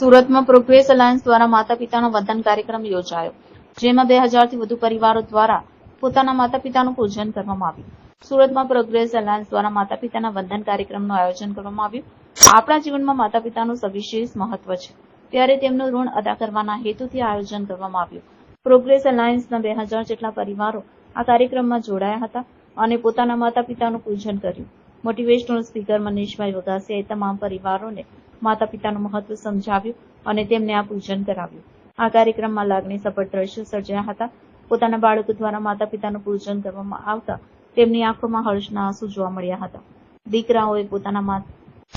સુરતમાં progress alliance દ્વારા માતા પિતાનો વંદન કાર્યક્રમ યોજાયો, જેમાં બે હજારથી વધુ પરિવારો દ્વારા પોતાના માતા પિતાનું પૂજન કરવામાં આવ્યું. સુરતમાં પ્રોગ્રેસ અલાયન્સ દ્વારા માતા પિતાના વંદન કાર્યક્રમનું આયોજન કરવામાં આવ્યું. આપણા જીવનમાં માતા પિતાનું સવિશેષ મહત્વ છે. ત્યારે તેમનું ઋણ અદા કરવાના હેતુથી આયોજન કરવામાં આવ્યું. પ્રોગ્રેસ અલાયન્સના બે હજાર જેટલા પરિવારો આ કાર્યક્રમમાં જોડાયા હતા અને પોતાના માતા પિતાનું પૂજન કર્યું. મોટિવેશનલ સ્પીકર મનીષભાઈ વગાસિયાએ તમામ પરિવારોને માતા પિતાનું મહત્વ સમજાવ્યું અને તેમને આ પૂજન કરાવ્યું. આ કાર્યક્રમમાં લાગણી સફળ દ્રશ્યો સર્જાયા હતા. પોતાના બાળકો દ્વારા માતા પિતાનું પૂજન કરવામાં આવતા તેમની આંખોમાં હર્ષના આંસુ જોવા મળ્યા હતા. દીકરાઓએ પોતાના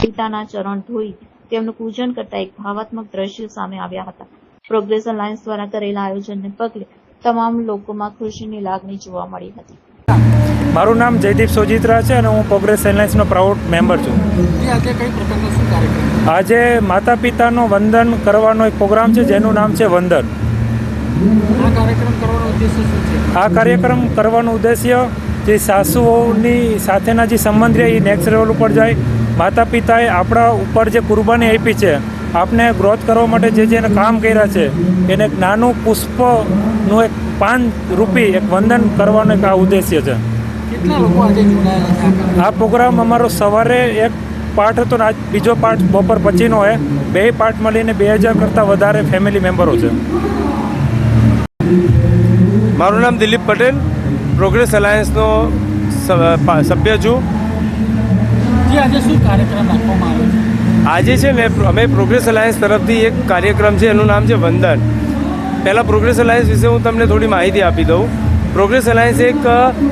પિતાના ચરણ ધોઈ તેમનું પૂજન કરતા એક ભાવાત્મક દ્રશ્યો સામે આવ્યા હતા. પ્રોગ્રેસ અલાયન્સ દ્વારા કરેલા આયોજનને પગલે તમામ લોકોમાં ખુશીની લાગણી જોવા મળી હતી. મારું નામ જયદીપ સોજિત્રા છે અને હું પ્રોગ્રેસ એરલાઇન્સનો પ્રાઉડ મેમ્બર છું. આજે માતા પિતાનો વંદન કરવાનો એક પ્રોગ્રામ છે જેનું નામ છે વંદન. આ કાર્યક્રમ કરવાનો ઉદ્દેશ્ય શું છે? આ કાર્યક્રમ કરવાનો ઉદ્દેશ્ય જે સાસુઓની સાથેના જે સંબંધ રહે એ નેક્સ્ટ લેવલ ઉપર જાય. માતા પિતાએ આપણા ઉપર જે કુરબાની આપી છે આપને ગ્રોથ કરવા માટે જે જેને કામ કર્યા છે એને નાનું પુષ્પનું એક પાન રૂપી એક વંદન કરવાનો એક આ ઉદ્દેશ્ય છે. કેટલા લોકો આજે જોડાયેલા છે આ પ્રોગ્રામ અમારો સવારે એક પાર્ટ હતો ને આજ બીજો પાર્ટ બપોર પછીનો હોય. બે પાર્ટ મળીને બે હજાર કરતાં વધારે ફેમિલી મેમ્બરો છે. મારું નામ દિલીપ પટેલ. પ્રોગ્રેસ અલાયન્સનો સભ્ય છું. આજે શું કાર્યક્રમ રાખવામાં આવ્યો છે? આજે છે ને અમે પ્રોગ્રેસ અલાયન્સ તરફથી એક કાર્યક્રમ છે એનું નામ છે વંદન. પહેલાં પ્રોગ્રેસ અલાયન્સ વિશે હું તમને થોડી માહિતી આપી દઉં. પ્રોગ્રેસ અલાયન્સ એક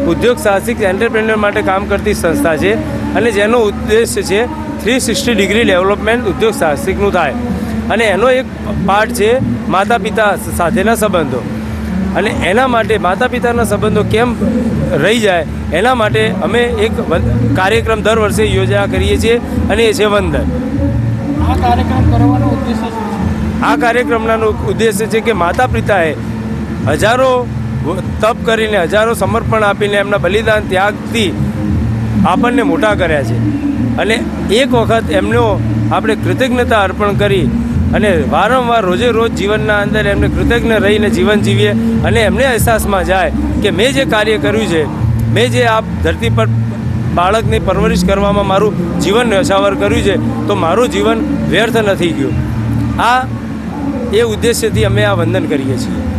ઉદ્યોગ સાહસિક એન્ટરપ્રેન્યોર માટે કામ કરતી સંસ્થા છે અને જેનો ઉદ્દેશ્ય છે થ્રી સિક્સટી ડિગ્રી ડેવલપમેન્ટ ઉદ્યોગ સાહસિકનું થાય. અને એનો એક પાર્ટ છે માતા પિતા સાથેના સંબંધો. અને એના માટે માતા પિતાના સંબંધો કેમ રહી જાય એના માટે અમે એક કાર્યક્રમ દર વર્ષે યોજા કરીએ છીએ અને એ છે વંદન. આ કાર્યક્રમ કરવાનો ઉદ્દેશ્ય છે? આ કાર્યક્રમનો ઉદ્દેશ્ય છે કે માતા પિતાએ હજારો તપ કરીને હજારો સમર્પણ આપીને એમના બલિદાન ત્યાગથી આપણને મોટા કર્યા છે. અને એક વખત એમનો આપણે કૃતજ્ઞતા અર્પણ કરી અને વારંવાર રોજે રોજ જીવનના અંદર એમને કૃતજ્ઞ રહીને જીવન જીવીએ અને એમને અહેસાસમાં જાય કે મેં જે કાર્ય કર્યું છે, મેં જે આ ધરતી પર બાળકની પરવરિશ કરવામાં મારું જીવન ન્યોછાવર કર્યું છે, તો મારું જીવન વ્યર્થ નથી ગયું. આ એ ઉદ્દેશ્યથી અમે આ વંદન કરીએ છીએ.